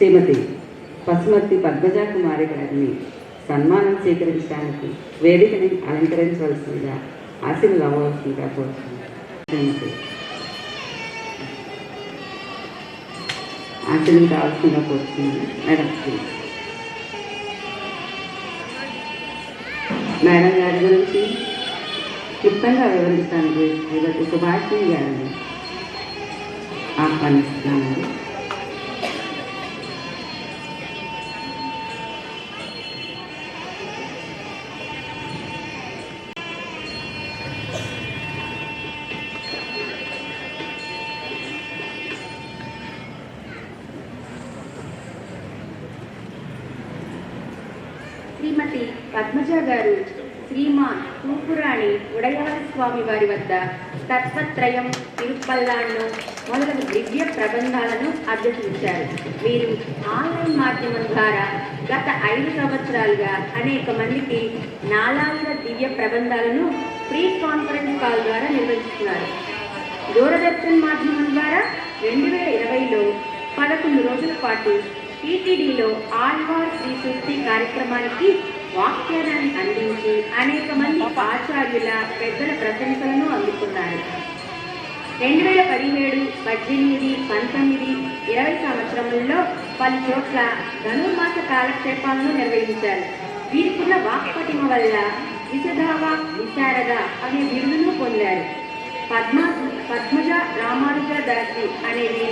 శ్రీమతి పసుమర్తి పద్మజా కుమారి గారిని సన్మానం స్వీకరించడానికి వేదికని అలంకరించవలసిందిగా ఆశీర్లు అవ్వవలసిందిగా కోరుతున్నాను. శ్రీమతి ఆశీర్లు కావాల్సిందిగా కోరుతున్నాను. మేడం మేడం గారి గురించి క్లుప్తంగా వివరించడానికి శ్రీమతి సుభాషిణి గారిని ఆహ్వానిస్తున్నాను. పద్మజ గారు శ్రీమాన్ తూపురాణి ఉడయాల స్వామి వారి వద్ద తత్వత్రయం తిరుపల్లాన్ను మొదలగు దివ్య ప్రబంధాలను అభ్యసించారు. వీరు ఆన్లైన్ మాధ్యమం ద్వారా గత ఐదు సంవత్సరాలుగా అనేక మందికి నాలాగుల దివ్య ప్రబంధాలను ప్రీ కాన్ఫరెన్స్ కాల్ ద్వారా నిర్వహిస్తున్నారు. దూరదర్శన్ మాధ్యమం ద్వారా రెండు వేల ఇరవైలో పదకొండు రోజుల పాటు టీటీడీలో ఆల్వార్ శ్రీ సూక్తి కార్యక్రమానికి వాక్యానాన్ని అందించి అనేక మంది ఆచార్యుల పెద్దల ప్రశంసలను అందుకున్నారు. రెండు వేల పదిహేడు పద్దెనిమిది పంతొమ్మిది ఇరవై సంవత్సరములలో పలు చోట్ల ధనుర్మాస కాలక్షేపాలను నిర్వహించారు. వీరికున్న వాక్పటిమ వల్ల విశదావా విశారద అనే బిరుదును పొందారు. పద్మ పద్మజ రామానుజ దాసి అనేది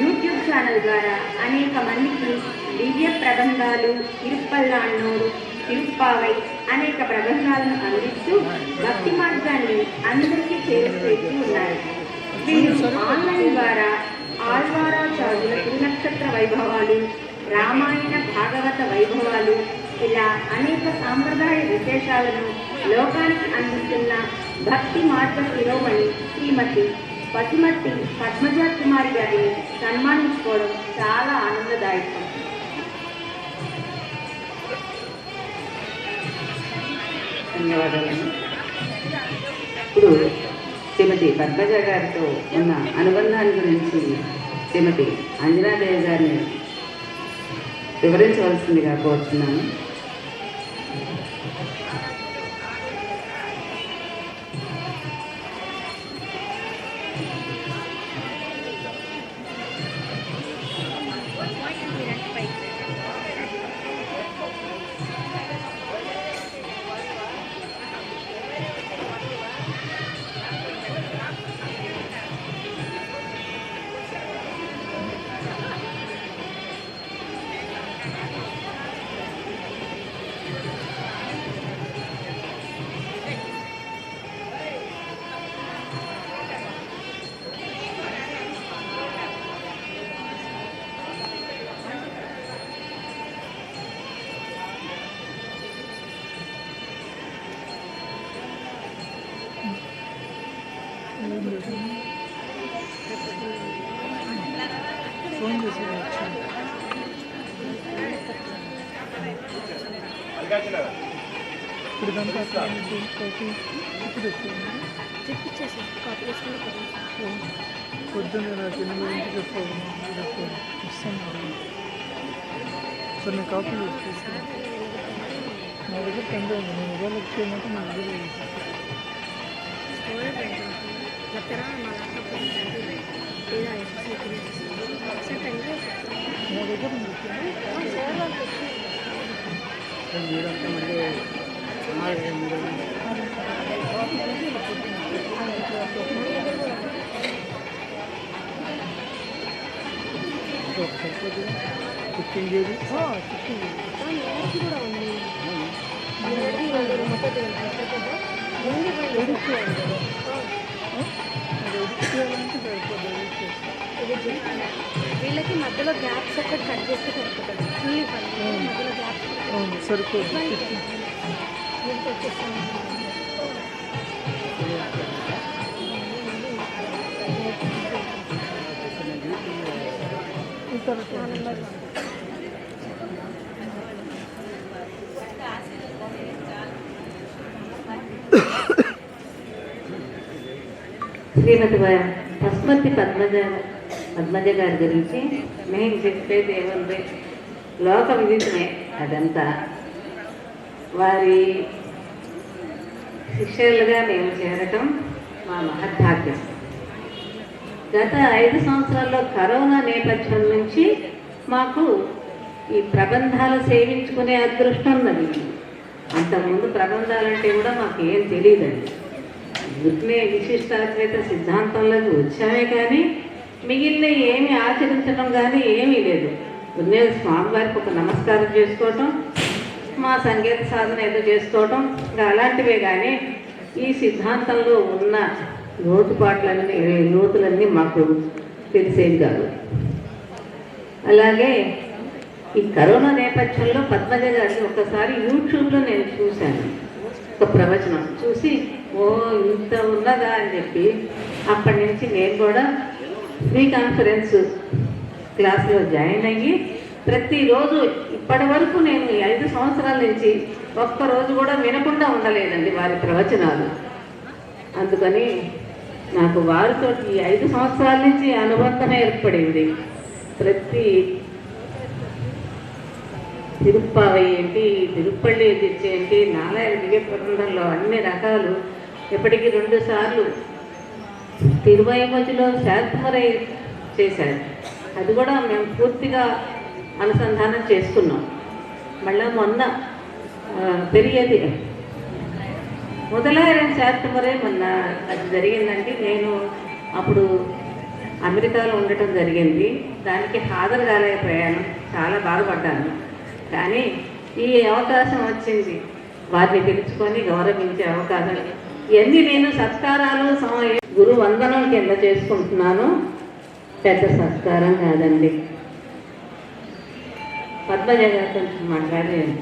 యూట్యూబ్ ఛానల్ ద్వారా అనేక మందికి దివ్య ప్రబంధాలు తిరుప్పల్లాన్నూరు శిల్పాలై అనేక ప్రబంధాలను అందిస్తూ భక్తి మార్గాన్ని అందరికీ చేరుస్తూ ఉన్నారు. వీరు ఆన్లైన్ ద్వారా ఆళ్వారాచార్యుల తిరునక్షత్ర వైభవాలు రామాయణ భాగవత వైభవాలు ఇలా అనేక సాంప్రదాయ విశేషాలను లోకానికి అందిస్తున్న భక్తి మార్గ శిరోమణి శ్రీమతి పసుమర్తి పద్మజ కుమారి గారిని సన్మానించుకోవడం చాలా ఆనందదాయకం. ధన్యవాదాలు ఇప్పుడు శ్రీమతి పద్మజ గారితో ఉన్న అనుబంధాన్ని గురించి శ్రీమతి అంజనాదేవి గారిని వివరించవలసిందిగా కోరుతున్నాను. ఫోన్ చేసి అట్లా కాఫీ ఇప్పుడు వచ్చింది చెప్పించేసి కాపీ చేసుకుంటే పొద్దున్న నాకు ఎనిమిది గంటలకు చెప్పాలి ఇస్తాను సార్ నేను కాఫీ తీసుకున్నాను నా దగ్గర కంటే ఉంది నేను ఇవాళ వచ్చేయమంటే నా దగ్గర లేకపోతే మా ల్యాప్టాప్ లేదా ఎస్ఎస్సీ డేస్ నా దగ్గర మీరంతా మళ్ళీ ఫిఫ్టీన్ కేజీ ఫిఫ్టీన్ కూడా ఉంది నేనకి వీళ్ళకి మధ్యలో గ్యాప్స్ ఒకటి కట్ చేస్తే సరిపోతుంది. ఫుల్ పని మధ్యలో గ్యాప్స్ సరిపోతుంది వచ్చేస్తాను శ్రీమతి వ- పశుమతి పద్మజ పద్మజ గారి గురించి మెయిన్ చెప్పేది ఏముంది లోక విదితమే అదంతా. వారి శిష్యులుగా మేము చేరటం మా మహద్భాగ్యం. గత ఐదు సంవత్సరాల్లో కరోనా నేపథ్యం నుంచి మాకు ఈ ప్రబంధాలు సేవించుకునే అదృష్టం ఉన్నది. అంతకుముందు ప్రబంధాలంటే కూడా మాకు ఏం తెలియదండి. ఊరికనే విశిష్టాద్వైత సిద్ధాంతంలోకి వచ్చామే కానీ మిగిలిన ఏమి ఆచరించడం కానీ ఏమీ లేదు. ఉన్నే స్వామివారికి ఒక నమస్కారం చేసుకోవటం మా సంగీత సాధన ఏదో చేసుకోవటం ఇంకా అలాంటివే కానీ ఈ సిద్ధాంతంలో ఉన్న లోటుపాట్లన్నీ లోతులన్నీ మాకు తెలిసేవి కాదు. అలాగే ఈ కరోనా నేపథ్యంలో పద్మజ గారిని ఒకసారి యూట్యూబ్లో నేను చూశాను. ఒక ప్రవచనం. చూసి ఓ ఇంత ఉన్నదా? అని చెప్పి అప్పటి నుంచి నేను కూడా ఫ్రీ కాన్ఫరెన్స్ క్లాస్లో జాయిన్ అయ్యి ప్రతిరోజు ఇప్పటి వరకు నేను ఐదు సంవత్సరాల నుంచి ఒక్క రోజు కూడా వినకుండా ఉండలేదండి వారి ప్రవచనాలు. అందుకని నాకు వారితో ఈ ఐదు సంవత్సరాల నుంచి అనుబంధం ఏర్పడింది. ప్రతి తిరుప్పావై ఏంటి తిరుప్పల్లి ఎదిర్చి ఏంటి నారాయణ దివ్య ప్రబంధంలో అన్ని రకాలు ఇప్పటికీ రెండు సార్లు తిరువైమతిలో శాంతమరై చేశారు. అది కూడా మేము పూర్తిగా అనుసంధానం చేసుకున్నాం. మళ్ళీ మొన్న ఆ, పెరిగేది. మొదలైన శాంతమరే మొన్న అది జరిగిందండి. నేను అప్పుడు అమెరికాలో ఉండటం జరిగింది. దానికి హాజరు కాలేకపోయాను. చాలా బాధపడ్డాను. కానీ ఈ అవకాశం వచ్చింది. వారిని పిలుచుకొని గౌరవించే అవకాశం. ఎన్ని నేను సత్కారాలు గురు వందనం కింద చేసుకుంటున్నాను పెద్ద సత్కారం కాదండి. పద్మజ గారు కొంచెం మాట్లాడలేదు